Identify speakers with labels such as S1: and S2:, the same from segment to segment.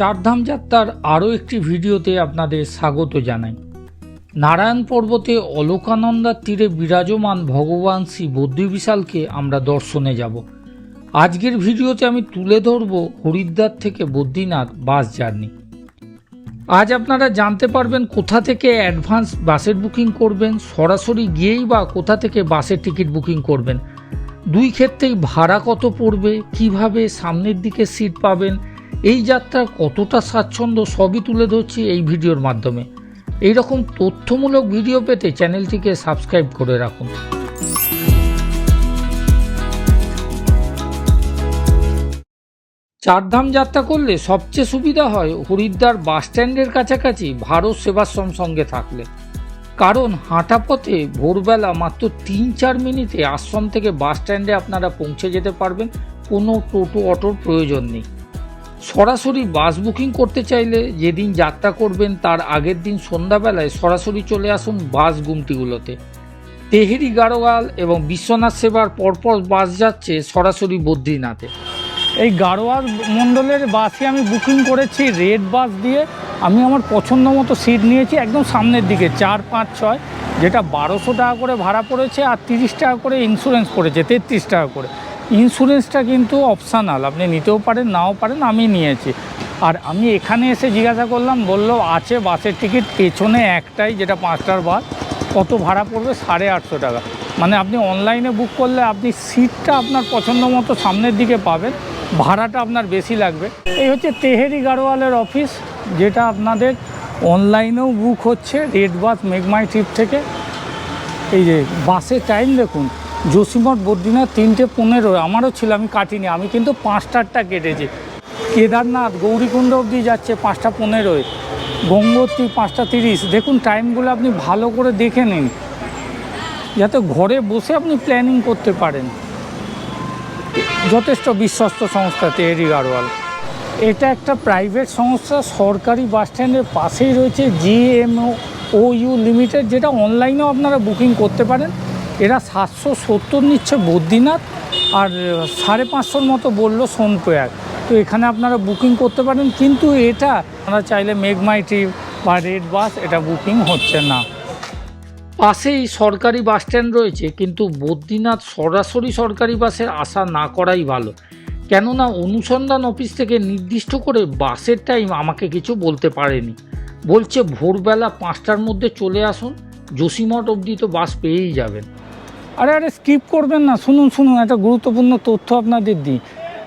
S1: চারধাম যাত্রার আরও একটি ভিডিওতে আপনাদের স্বাগত জানাই নারায়ণ পর্বতে অলোকানন্দার তীরে বিরাজমান ভগবান শ্রী বিশালকে আমরা দর্শনে যাব আজকের ভিডিওতে আমি তুলে ধরব হরিদ্বার থেকে বদ্রীনাথ বাস জার্নি আজ আপনারা জানতে পারবেন কোথা থেকে অ্যাডভান্স বাসের বুকিং করবেন সরাসরি গিয়েই বা কোথা থেকে বাসের টিকিট বুকিং করবেন দুই ক্ষেত্রেই ভাড়া কত পড়বে কিভাবে সামনের দিকে সিট পাবেন এই যাত্রার কতটা স্বাচ্ছন্দ্য সবই তুলে ধরছি এই ভিডিওর মাধ্যমে এই রকম তথ্যমূলক ভিডিও পেতে চ্যানেলটিকে সাবস্ক্রাইব করে রাখুন চারধাম যাত্রা করলে সবচেয়ে সুবিধা হয় হরিদ্বার বাস স্ট্যান্ডের কাছাকাছি ভারত সেবাশ্রম সঙ্গে থাকলে কারণ হাঁটা পথে ভোরবেলা মাত্র তিন চার মিনিটে আশ্রম থেকে বাসস্ট্যান্ডে আপনারা পৌঁছে যেতে পারবেন কোনো টোটো অটোর প্রয়োজন নেই সরাসরি বাস বুকিং করতে চাইলে যেদিন যাত্রা করবেন তার আগের দিন সন্ধ্যাবেলায় সরাসরি চলে আসুন বাস গুমটিগুলোতে তেহেরি গাড়োয়াল এবং বিশ্বনাথ সেবার পরপর বাস যাচ্ছে সরাসরি বদ্রীনাথে এই গাড়োয়াল মণ্ডলের বাসে আমি বুকিং করেছি রেড বাস দিয়ে আমি আমার পছন্দ মতো সিট নিয়েছি একদম সামনের দিকে চার পাঁচ ছয় যেটা বারোশো টাকা করে ভাড়া পড়েছে আর তিরিশ টাকা করে ইন্স্যুরেন্স পড়েছে তেত্রিশ টাকা করে ইন্স্যুরেন্সটা কিন্তু অপশানাল আপনি নিতেও পারেন নাও পারেন আমি নিয়েছি আর আমি এখানে এসে জিজ্ঞাসা করলাম বললো আছে বাসের টিকিট পেছনে একটাই যেটা পাঁচটার বাস কত ভাড়া পড়বে সাড়ে আটশো টাকা মানে আপনি অনলাইনে বুক করলে আপনি সিটটা আপনার পছন্দ মতো সামনের দিকে পাবেন ভাড়াটা আপনার বেশি লাগবে এই হচ্ছে তেহেরি গাড়োয়ালের অফিস যেটা আপনাদের অনলাইনেও বুক হচ্ছে রেড বাস মেঘমাই ট্রিপ থেকে এই যে বাসের টাইম দেখুন জসিমঠ বদ্রীনাথ তিনটে পনেরো আমারও ছিল আমি কাটিনি আমি কিন্তু পাঁচটারটা কেটেছি কেদারনাথ গৌরীকুণ্ড অবধি যাচ্ছে পাঁচটা পনেরোয় গঙ্গোত্রী পাঁচটা তিরিশ দেখুন টাইমগুলো আপনি ভালো করে দেখে নিন যাতে ঘরে বসে আপনি প্ল্যানিং করতে পারেন যথেষ্ট বিশ্বস্ত সংস্থা তেহরি গারওয়াল এটা একটা প্রাইভেট সংস্থা সরকারি বাস স্ট্যান্ডের পাশেই রয়েছে জিএমও ও ইউ লিমিটেড যেটা অনলাইনেও আপনারা বুকিং করতে পারেন এরা সাতশো সত্তর নিচ্ছে বদ্রীনাথ আর সাড়ে পাঁচশোর মতো বললো সোনপ্রয়াগ তো এখানে আপনারা বুকিং করতে পারেন কিন্তু এটা আপনারা চাইলে মেঘমাই ট্রিপ বা রেড বাস এটা বুকিং হচ্ছে না পাশেই সরকারি বাস স্ট্যান্ড রয়েছে কিন্তু বদ্রীনাথ সরাসরি সরকারি বাসে আসা না করাই ভালো কেননা অনুসন্ধান অফিস থেকে নির্দিষ্ট করে বাসের টাইম আমাকে কিছু বলতে পারেনি বলছে ভোরবেলা পাঁচটার মধ্যে চলে আসুন যোশীমঠ অবধি তো বাস পেয়েই যাবেন আরে আরে স্কিপ করবেন না শুনুন শুনুন একটা গুরুত্বপূর্ণ তথ্য আপনাদের দিই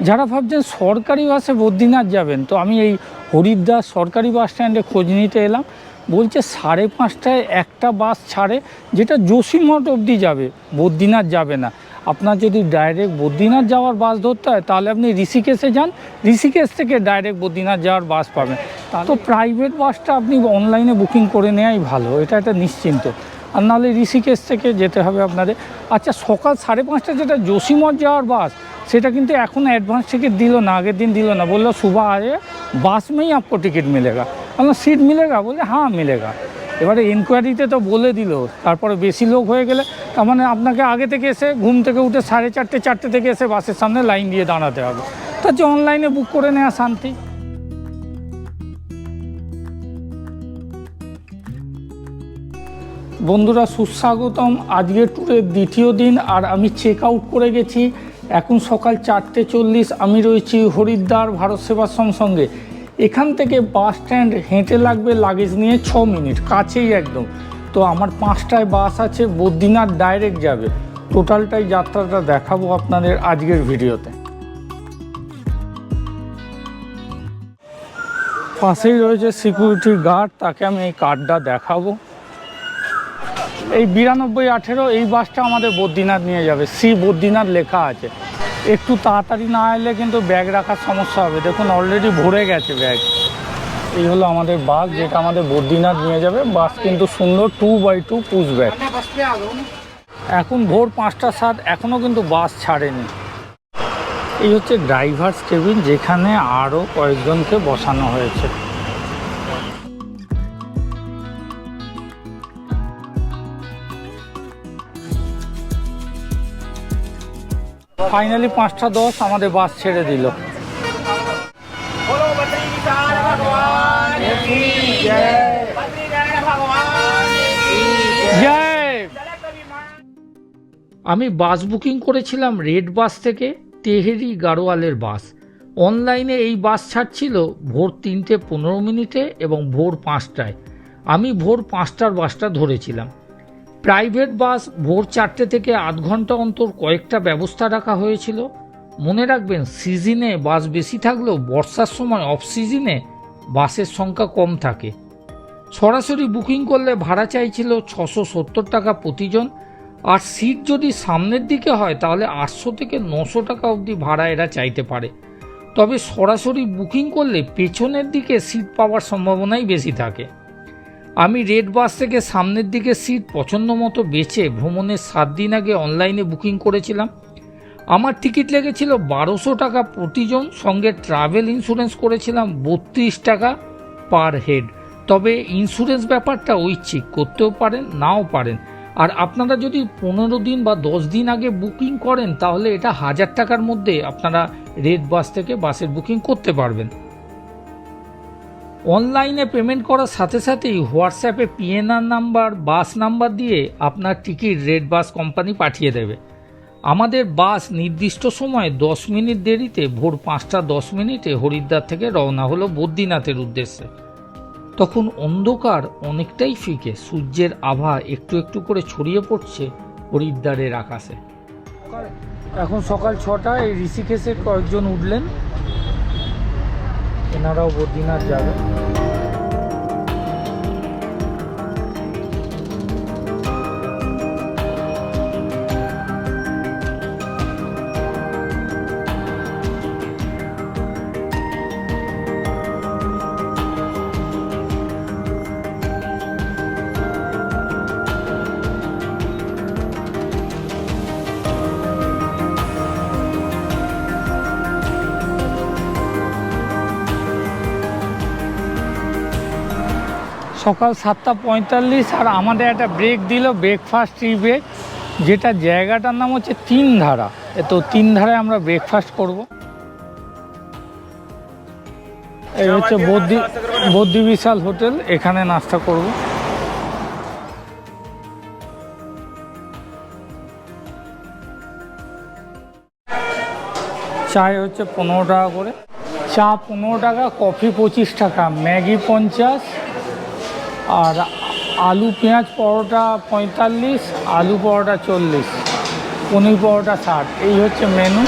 S1: যারা ভাবছেন সরকারি বাসে বদ্রীনাথ যাবেন তো আমি এই হরিদ্বার সরকারি বাস স্ট্যান্ডে খোঁজ নিতে এলাম বলছে সাড়ে পাঁচটায় একটা বাস ছাড়ে যেটা মঠ অবধি যাবে বদ্রীনাথ যাবে না আপনার যদি ডাইরেক্ট বদ্রীনাথ যাওয়ার বাস ধরতে হয় তাহলে আপনি ঋষিকেশে যান ঋষিকেশ থেকে ডাইরেক্ট বদ্রীনাথ যাওয়ার বাস পাবেন তো প্রাইভেট বাসটা আপনি অনলাইনে বুকিং করে নেওয়াই ভালো এটা একটা নিশ্চিন্ত আর নাহলে ঋষিকেশ থেকে যেতে হবে আপনাদের আচ্ছা সকাল সাড়ে পাঁচটা যেটা জসিমঠ যাওয়ার বাস সেটা কিন্তু এখন অ্যাডভান্স টিকিট দিল না আগের দিন দিল না বললো সুবাহ আরে বাস মেই আপকো টিকিট মিলেগা আপনার সিট মিলেগা বলে হ্যাঁ মিলেগা এবারে ইনকোয়ারিতে তো বলে দিল তারপরে বেশি লোক হয়ে গেলে তার মানে আপনাকে আগে থেকে এসে ঘুম থেকে উঠে সাড়ে চারটে চারটে থেকে এসে বাসের সামনে লাইন দিয়ে দাঁড়াতে হবে তার যে অনলাইনে বুক করে নেওয়া শান্তি বন্ধুরা সুস্বাগতম আজকের ট্যুরের দ্বিতীয় দিন আর আমি চেক আউট করে গেছি এখন সকাল চারটে চল্লিশ আমি রয়েছি হরিদ্বার ভারত সেবাশ্রম সঙ্গে এখান থেকে বাস স্ট্যান্ড হেঁটে লাগবে লাগেজ নিয়ে ছ মিনিট কাছেই একদম তো আমার পাঁচটায় বাস আছে বদ্রীনাথ ডাইরেক্ট যাবে টোটালটাই যাত্রাটা দেখাবো আপনাদের আজকের ভিডিওতে পাশেই রয়েছে সিকিউরিটি গার্ড তাকে আমি এই কার্ডটা দেখাবো এই বিরানব্বই আঠেরো এই বাসটা আমাদের বদ্রীনাথ নিয়ে যাবে সি বদ্রীনাথ লেখা আছে একটু তাড়াতাড়ি না এলে কিন্তু ব্যাগ রাখার সমস্যা হবে দেখুন অলরেডি ভরে গেছে ব্যাগ এই হলো আমাদের বাস যেটা আমাদের বদ্রীনাথ নিয়ে যাবে বাস কিন্তু সুন্দর two by two push back এখন ভোর পাঁচটা সাত এখনও কিন্তু বাস ছাড়েনি এই হচ্ছে ড্রাইভার্স কেবিন যেখানে আরও কয়েকজনকে বসানো হয়েছে ফাইনালি পাঁচটা দশ আমাদের বাস ছেড়ে দিল আমি বাস বুকিং করেছিলাম রেড বাস থেকে তেহেরি গাড়োয়ালের বাস অনলাইনে এই বাস ছাড়ছিল ভোর তিনটে পনেরো মিনিটে এবং ভোর পাঁচটায় আমি ভোর পাঁচটার বাসটা ধরেছিলাম প্রাইভেট বাস ভোর চারটে থেকে আধ ঘন্টা অন্তর কয়েকটা ব্যবস্থা রাখা হয়েছিল মনে রাখবেন সিজনে বাস বেশি থাকলেও বর্ষার সময় অফ সিজনে বাসের সংখ্যা কম থাকে সরাসরি বুকিং করলে ভাড়া চাইছিল ছশো সত্তর টাকা প্রতিজন আর সিট যদি সামনের দিকে হয় তাহলে আটশো থেকে নশো টাকা অবধি ভাড়া এরা চাইতে পারে তবে সরাসরি বুকিং করলে পেছনের দিকে সিট পাওয়ার সম্ভাবনাই বেশি থাকে আমি রেড বাস থেকে সামনের দিকে সিট পছন্দ মতো বেছে ভ্রমণের সাত দিন আগে অনলাইনে বুকিং করেছিলাম আমার টিকিট লেগেছিল বারোশো টাকা প্রতিজন সঙ্গে ট্রাভেল ইন্স্যুরেন্স করেছিলাম বত্রিশ টাকা পার হেড তবে ইন্স্যুরেন্স ব্যাপারটা ঐচ্ছিক করতেও পারেন নাও পারেন আর আপনারা যদি পনেরো দিন বা দশ দিন আগে বুকিং করেন তাহলে এটা হাজার টাকার মধ্যে আপনারা রেড বাস থেকে বাসের বুকিং করতে পারবেন অনলাইনে পেমেন্ট করার সাথে সাথেই হোয়াটসঅ্যাপে পিএনআর নাম্বার বাস নাম্বার দিয়ে আপনার টিকিট রেড বাস কোম্পানি পাঠিয়ে দেবে আমাদের বাস নির্দিষ্ট সময়ে দশ মিনিট দেরিতে ভোর পাঁচটা দশ মিনিটে হরিদ্বার থেকে রওনা হলো বদ্রীনাথের উদ্দেশ্যে তখন অন্ধকার অনেকটাই ফিকে সূর্যের আভা একটু একটু করে ছড়িয়ে পড়ছে হরিদ্বারের আকাশে এখন সকাল ছটায় ঋষিকেশের কয়েকজন উঠলেন আপনারাও বদ্রীনাথ যাবেন সকাল সাতটা পঁয়তাল্লিশ আর আমাদের একটা ব্রেক দিল ব্রেকফাস্ট ই ব্রেক যেটা জায়গাটার নাম হচ্ছে তিন ধারা তো তিন ধারায় আমরা ব্রেকফাস্ট করব এই হচ্ছে বদ্রি বদ্রি বিশাল হোটেল এখানে নাস্তা করব চায় হচ্ছে পনেরো টাকা করে চা পনেরো টাকা কফি পঁচিশ টাকা ম্যাগি পঞ্চাশ আর আলু পেঁয়াজ পরোটা পঁয়তাল্লিশ আলু পরোটা চল্লিশ পনির পরোটা ষাট এই হচ্ছে মেনু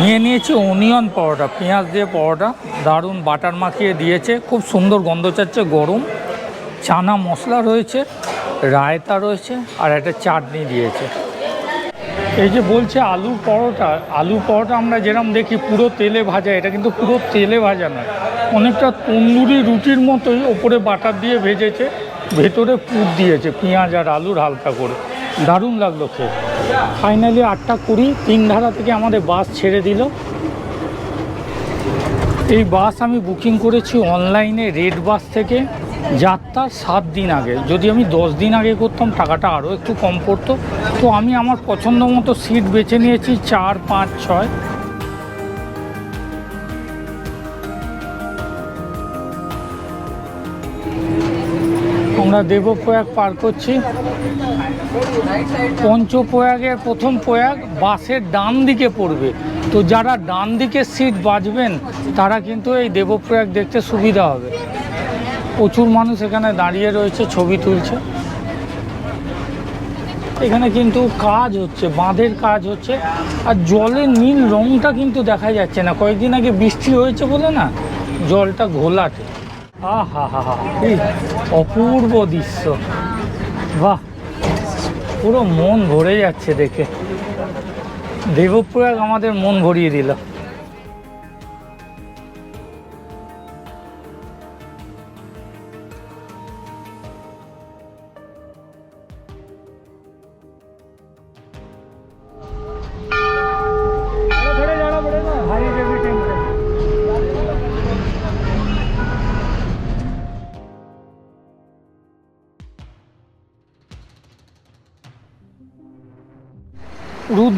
S1: নিয়ে নিয়েছি অনিয়ন পরোটা পেঁয়াজ দিয়ে পরোটা দারুণ বাটার মাখিয়ে দিয়েছে খুব সুন্দর গন্ধ চাচ্ছে গরম চানা মশলা রয়েছে রায়তা রয়েছে আর একটা চাটনি দিয়েছে এই যে বলছে আলু পরোটা আলু পরোটা আমরা যেরকম দেখি পুরো তেলে ভাজা এটা কিন্তু পুরো তেলে ভাজা নয় অনেকটা তন্দুরি রুটির মতোই ওপরে বাটার দিয়ে ভেজেছে ভেতরে পুর দিয়েছে পেঁয়াজ আর আলুর হালকা করে দারুণ লাগলো খেয়ে ফাইনালি আটটা কুড়ি তিন ধারা থেকে আমাদের বাস ছেড়ে দিল এই বাস আমি বুকিং করেছি অনলাইনে রেড বাস থেকে যাত্রার সাত দিন আগে যদি আমি দশ দিন আগে করতাম টাকাটা আরও একটু কম পড়তো তো আমি আমার পছন্দ মতো সিট বেছে নিয়েছি চার পাঁচ ছয় আমরা দেবপ্রয়াগ পার করছি পঞ্চপ্রয়াগের প্রথম প্রয়াগ বাসের ডান দিকে পড়বে তো যারা ডান দিকে সিট বাঁচবেন তারা কিন্তু এই দেবপ্রয়াগ দেখতে সুবিধা হবে প্রচুর মানুষ এখানে দাঁড়িয়ে রয়েছে ছবি তুলছে এখানে কিন্তু কাজ হচ্ছে বাঁধের কাজ হচ্ছে আর জলের নীল রংটা কিন্তু দেখা যাচ্ছে না কয়েকদিন আগে বৃষ্টি হয়েছে বলে না জলটা ঘোলাটে হা হা হা হা অপূর্ব দৃশ্য বাহ পুরো মন ভরে যাচ্ছে দেখে দেবপ্রয়াগ আমাদের মন ভরিয়ে দিল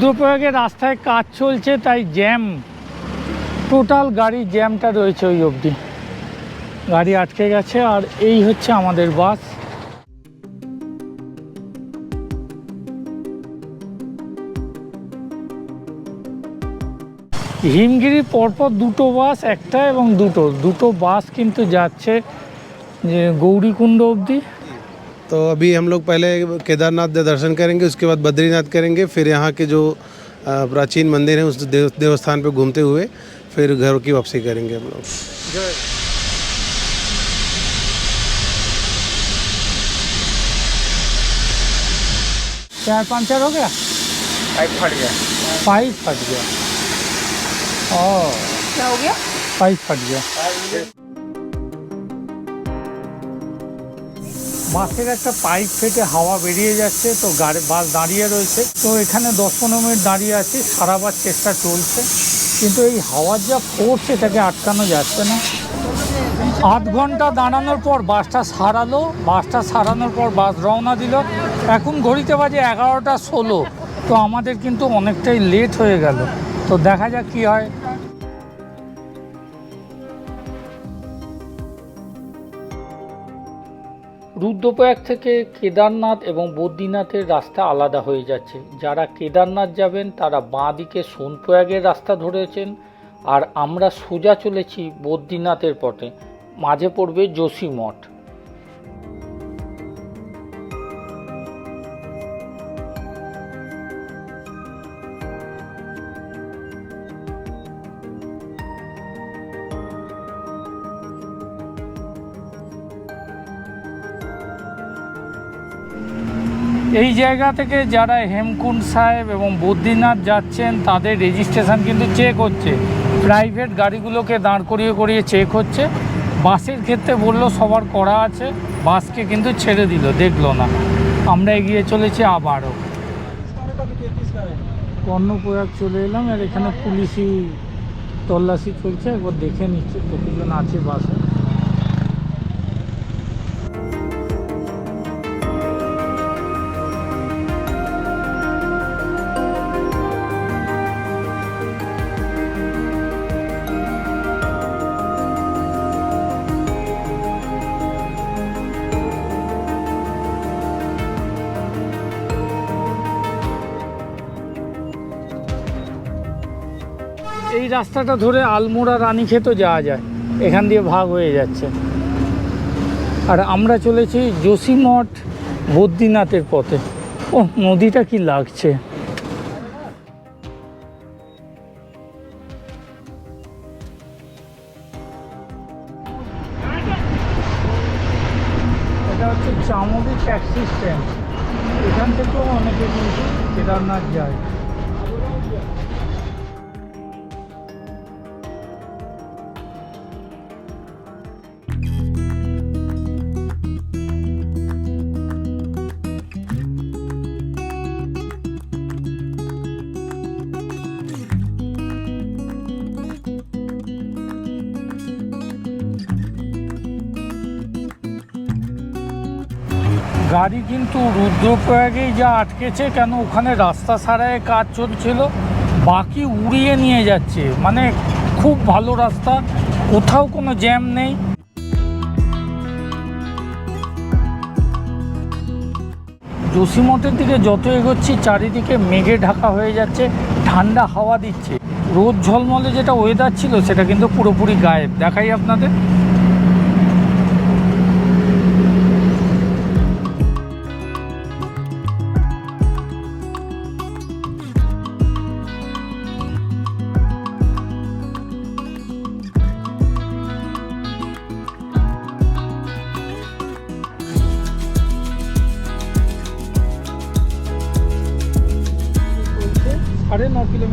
S1: রুদ্রপ্রয়াগের রাস্তায় কাজ চলছে তাই জ্যাম টোটাল গাড়ি জ্যামটা রয়েছে ওই অবধি গাড়ি আটকে গেছে আর এই হচ্ছে আমাদের বাস হিমগিরি পরপর দুটো বাস একটা এবং দুটো দুটো বাস কিন্তু যাচ্ছে যে গৌরীকুণ্ড অবধি
S2: तो अभी हम लोग पहले केदारनाथ दर्शन करेंगे उसके बाद बद्रीनाथ करेंगे फिर यहाँ के जो प्राचीन मंदिर हैं उस देव देवस्थान पर घूमते हुए फिर घरों की वापसी करेंगे हम लोग
S1: चार पंचर हो गया पाइप फट गया पाइप फट गया ओ क्या हो गया पाइप फट गया বাসের একটা পাইপ ফেটে হাওয়া বেরিয়ে যাচ্ছে তো গাড়ি বাস দাঁড়িয়ে রয়েছে তো এখানে দশ পনেরো মিনিট দাঁড়িয়ে আছি সারাবার চেষ্টা চলছে কিন্তু এই হাওয়ার যা ফোর্স এটাকে আটকানো যাচ্ছে না আধ ঘন্টা দাঁড়ানোর পর বাসটা সারালো বাসটা সারানোর পর বাস রওনা দিল এখন ঘড়িতে বাজে এগারোটা ষোলো তো আমাদের কিন্তু অনেকটাই লেট হয়ে গেল তো দেখা যাক কী হয় রুদ্রপ্রয়াগ থেকে কেদারনাথ এবং বদ্রীনাথের রাস্তা আলাদা হয়ে যাচ্ছে যারা কেদারনাথ যাবেন তারা বাঁ দিকে সোনপ্রয়াগের রাস্তা ধরেছেন আর আমরা সোজা চলেছি বদ্রীনাথের পথে মাঝে পড়বে যোশী মঠ জায়গা থেকে যারা হেমকুণ্ড সাহেব এবং বদ্রীনাথ যাচ্ছেন তাদের রেজিস্ট্রেশন কিন্তু চেক হচ্ছে প্রাইভেট গাড়িগুলোকে দাঁড় করিয়ে করিয়ে চেক হচ্ছে বাসের ক্ষেত্রে বললো সবার করা আছে বাসকে কিন্তু ছেড়ে দিল দেখলো না আমরা এগিয়ে চলেছি আবারও কর্ণপ্রয়াগ চলে এলাম আর এখানে পুলিশি তল্লাশি চলছে একবার দেখে নিচ্ছে কতজন আছে বাসে রাস্তাটা ধরে আলমোড়া রানীক্ষেতও যাওয়া যায় এখান দিয়ে ভাগ হয়ে যাচ্ছে আর আমরা চলেছি যোশীমঠ বদ্রীনাথের পথে ও নদীটা কি লাগছে গাড়ি কিন্তু রুদ্রপ্রয়াগেই যা আটকেছে কেন ওখানে রাস্তা সারায় কাজ চলছিল বাকি উড়িয়ে নিয়ে যাচ্ছে মানে খুব ভালো রাস্তা কোথাও কোনো জ্যাম নেই যোশীমঠের দিকে যত এগোচ্ছি চারিদিকে মেঘে ঢাকা হয়ে যাচ্ছে ঠান্ডা হাওয়া দিচ্ছে রোদ ঝলমলে যেটা ওয়েদার ছিল সেটা কিন্তু পুরোপুরি গায়েব দেখাই আপনাদের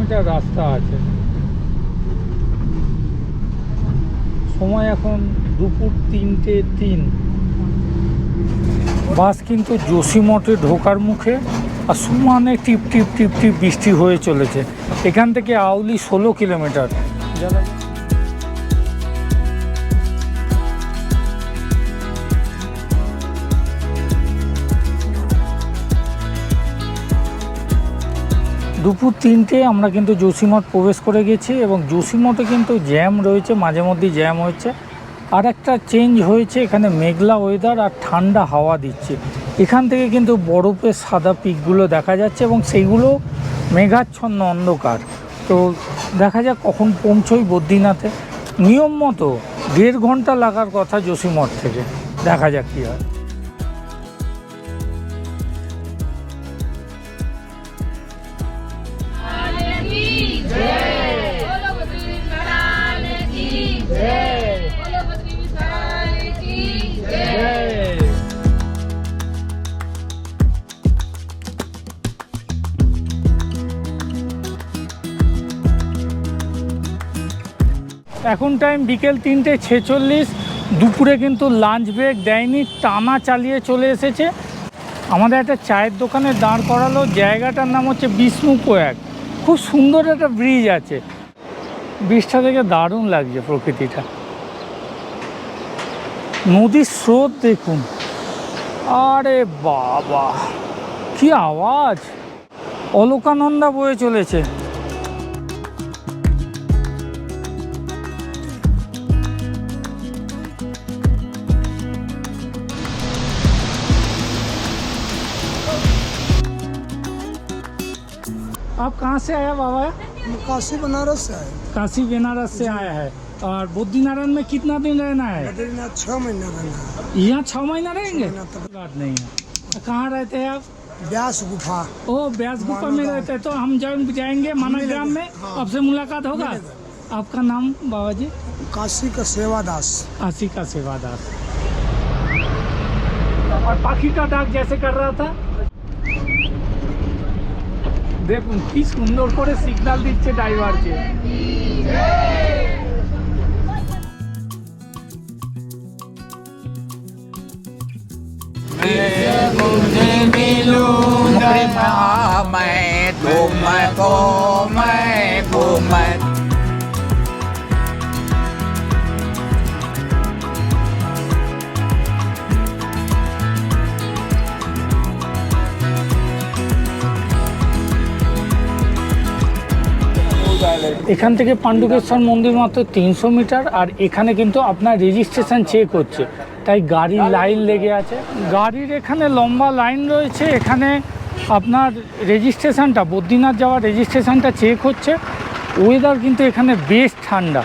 S1: কিলোমিটার রাস্তা আছে সময় এখন দুপুর তিনটে তিন বাস কিন্তু মঠে ঢোকার মুখে আর সমানে টিপ টিপ টিপ টিপ বৃষ্টি হয়ে চলেছে এখান থেকে আউলি ষোলো কিলোমিটার যারা দুপুর তিনটে আমরা কিন্তু মঠ প্রবেশ করে গেছি এবং মঠে কিন্তু জ্যাম রয়েছে মাঝে মধ্যেই জ্যাম হয়েছে আর একটা চেঞ্জ হয়েছে এখানে মেঘলা ওয়েদার আর ঠান্ডা হাওয়া দিচ্ছে এখান থেকে কিন্তু বরফের সাদা পিকগুলো দেখা যাচ্ছে এবং সেইগুলো মেঘাচ্ছন্ন অন্ধকার তো দেখা যাক কখন পৌঁছই বদ্রীনাথে নিয়ম মতো দেড় ঘন্টা লাগার কথা মঠ থেকে দেখা যাক কী হয় এখন টাইম বিকেল তিনটে ছেচল্লিশ দুপুরে কিন্তু লাঞ্চ ব্রেক দেয়নি টানা চালিয়ে চলে এসেছে আমাদের একটা চায়ের দোকানে দাঁড় করালো জায়গাটার নাম হচ্ছে বিষ্ণু কোয়াক খুব সুন্দর একটা ব্রিজ আছে ব্রিজটা থেকে দারুণ লাগছে প্রকৃতিটা নদীর স্রোত দেখুন আরে বাবা কি আওয়াজ অলোকানন্দা বয়ে চলেছে आप कहाँ से आया बाबा
S3: काशी बनारस से आया
S1: काशी बनारस से आया है और बुद्धि में कितना दिन रहना है
S3: छह महीना रहना है
S1: यहाँ छः महीना रहेंगे बात नहीं है कहाँ रहते हैं आप
S3: ब्यास गुफा
S1: ओ ब्यास गुफा में रहते हैं तो हम जब जाएंगे माना ग्राम में हाँ। आपसे मुलाकात होगा आपका नाम बाबा जी
S3: काशी का सेवादास
S1: काशी का सेवादास और पाखी का डाक जैसे कर रहा था দেখুন কি সুন্দর করে সিগনাল দিচ্ছে ড্রাইভারকে मैं तुमको मैं এখান থেকে পাণ্ডুকেশ্বর মন্দির মাত্র তিনশো মিটার আর এখানে কিন্তু আপনার রেজিস্ট্রেশন চেক হচ্ছে তাই গাড়ির লাইন লেগে আছে গাড়ির এখানে লম্বা লাইন রয়েছে এখানে আপনার রেজিস্ট্রেশনটা বদ্রীনাথ যাওয়ার রেজিস্ট্রেশনটা চেক হচ্ছে ওয়েদার কিন্তু এখানে বেশ ঠান্ডা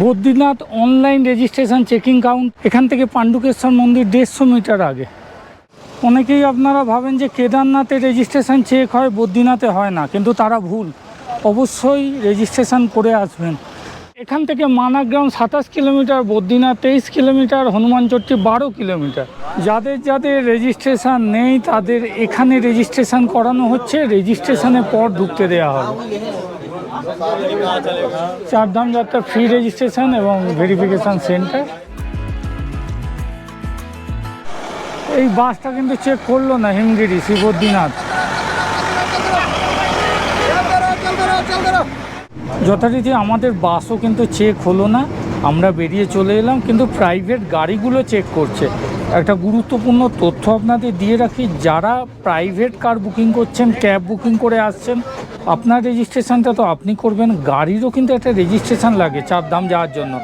S1: Badrinath online registration checking count এখান থেকে পাণ্ডুকেশ্বর মন্দির দেড়শো মিটার আগে অনেকেই আপনারা ভাবেন যে কেদারনাথে রেজিস্ট্রেশন চেক হয় বদ্রীনাথে হয় না কিন্তু তারা ভুল অবশ্যই রেজিস্ট্রেশন করে আসবেন এখান থেকে মানাগ্রাম সাতাশ কিলোমিটার বদ্রিনাথ তেইশ কিলোমিটার চট্টি বারো কিলোমিটার যাদের যাদের রেজিস্ট্রেশন নেই তাদের এখানে রেজিস্ট্রেশন করানো হচ্ছে রেজিস্ট্রেশনের পর ঢুকতে দেওয়া হবে চারধাম যাত্রা ফ্রি রেজিস্ট্রেশন এবং ভেরিফিকেশন সেন্টার এই বাসটা কিন্তু চেক করলো না হিমগিরি শিবদ্রীনাথ যথারীতি আমাদের বাসও কিন্তু চেক হলো না আমরা বেরিয়ে চলে এলাম কিন্তু প্রাইভেট গাড়িগুলো চেক করছে একটা গুরুত্বপূর্ণ তথ্য আপনাদের দিয়ে রাখি যারা প্রাইভেট কার বুকিং করছেন ক্যাব বুকিং করে আসছেন আপনার রেজিস্ট্রেশনটা তো আপনি করবেন গাড়িরও কিন্তু একটা রেজিস্ট্রেশন লাগে চার দাম যাওয়ার জন্য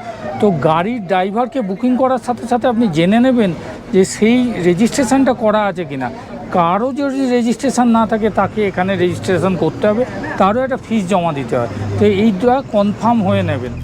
S1: তো গাড়ির ড্রাইভারকে বুকিং করার সাথে সাথে আপনি জেনে নেবেন যে সেই রেজিস্ট্রেশনটা করা আছে কিনা কারো যদি রেজিস্ট্রেশন না থাকে তাকে এখানে রেজিস্ট্রেশন করতে হবে তারও একটা ফিস জমা দিতে হয় তো এইটা কনফার্ম হয়ে নেবেন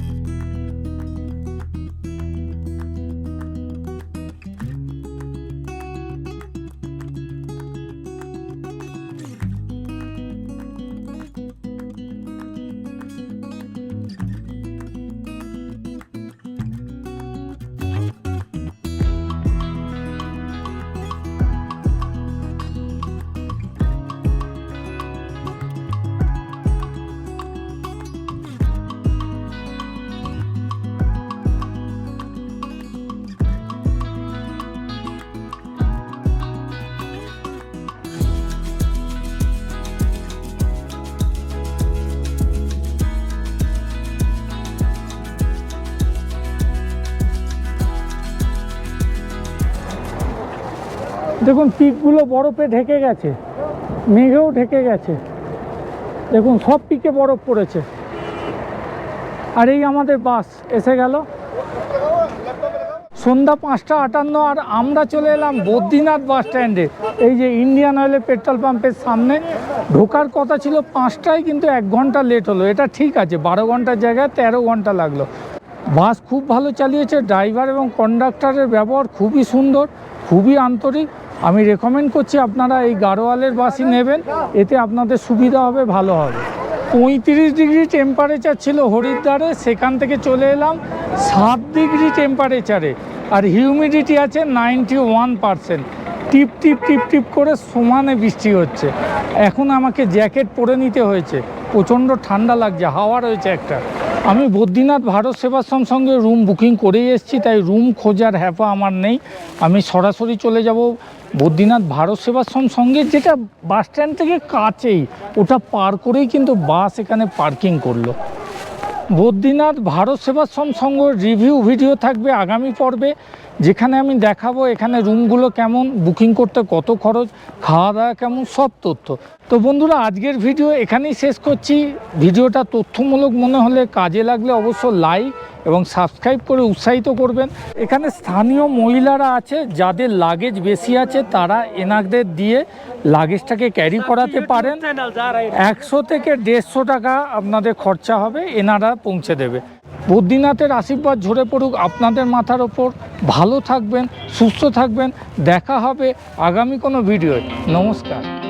S1: দেখুন পিকগুলো বরফে ঢেকে গেছে মেঘেও ঢেকে গেছে দেখুন সব পিকে বরফ পড়েছে আর এই আমাদের বাস এসে গেল সন্ধ্যা পাঁচটা আটান্ন আর আমরা চলে এলাম বদ্রীনাথ বাস স্ট্যান্ডে এই যে ইন্ডিয়ান অয়েলের পেট্রোল পাম্পের সামনে ঢোকার কথা ছিল পাঁচটায় কিন্তু এক ঘন্টা লেট হলো এটা ঠিক আছে বারো ঘন্টার জায়গায় তেরো ঘন্টা লাগলো বাস খুব ভালো চালিয়েছে ড্রাইভার এবং কন্ডাক্টারের ব্যবহার খুবই সুন্দর খুবই আন্তরিক আমি রেকমেন্ড করছি আপনারা এই গাড়োয়ালের বাসই নেবেন এতে আপনাদের সুবিধা হবে ভালো হবে পঁয়ত্রিশ ডিগ্রি টেম্পারেচার ছিল হরিদ্বারে সেখান থেকে চলে এলাম সাত ডিগ্রি টেম্পারেচারে আর হিউমিডিটি আছে নাইনটি ওয়ান পারসেন্ট টিপ টিপ টিপ টিপ করে সমানে বৃষ্টি হচ্ছে এখন আমাকে জ্যাকেট পরে নিতে হয়েছে প্রচণ্ড ঠান্ডা লাগছে হাওয়া রয়েছে একটা আমি বদ্রীনাথ ভারত সেবাশ্রম সঙ্গে রুম বুকিং করেই এসেছি তাই রুম খোঁজার হ্যাপা আমার নেই আমি সরাসরি চলে যাব বদ্রীনাথ ভারত সেবাশ্রম সঙ্গে যেটা বাস স্ট্যান্ড থেকে কাছেই ওটা পার করেই কিন্তু বাস এখানে পার্কিং করলো বদ্রীনাথ ভারত সেবাশ্রম সংঘ রিভিউ ভিডিও থাকবে আগামী পর্বে যেখানে আমি দেখাবো এখানে রুমগুলো কেমন বুকিং করতে কত খরচ খাওয়া দাওয়া কেমন সব তথ্য তো বন্ধুরা আজকের ভিডিও এখানেই শেষ করছি ভিডিওটা তথ্যমূলক মনে হলে কাজে লাগলে অবশ্য লাইক এবং সাবস্ক্রাইব করে উৎসাহিত করবেন এখানে স্থানীয় মহিলারা আছে যাদের লাগেজ বেশি আছে তারা এনাকদের দিয়ে লাগেজটাকে ক্যারি করাতে পারেন একশো থেকে দেড়শো টাকা আপনাদের খরচা হবে এনারা পৌঁছে দেবে বদ্রীনাথের আশীর্বাদ ঝরে পড়ুক আপনাদের মাথার ওপর ভালো থাকবেন সুস্থ থাকবেন দেখা হবে আগামী কোনো ভিডিও নমস্কার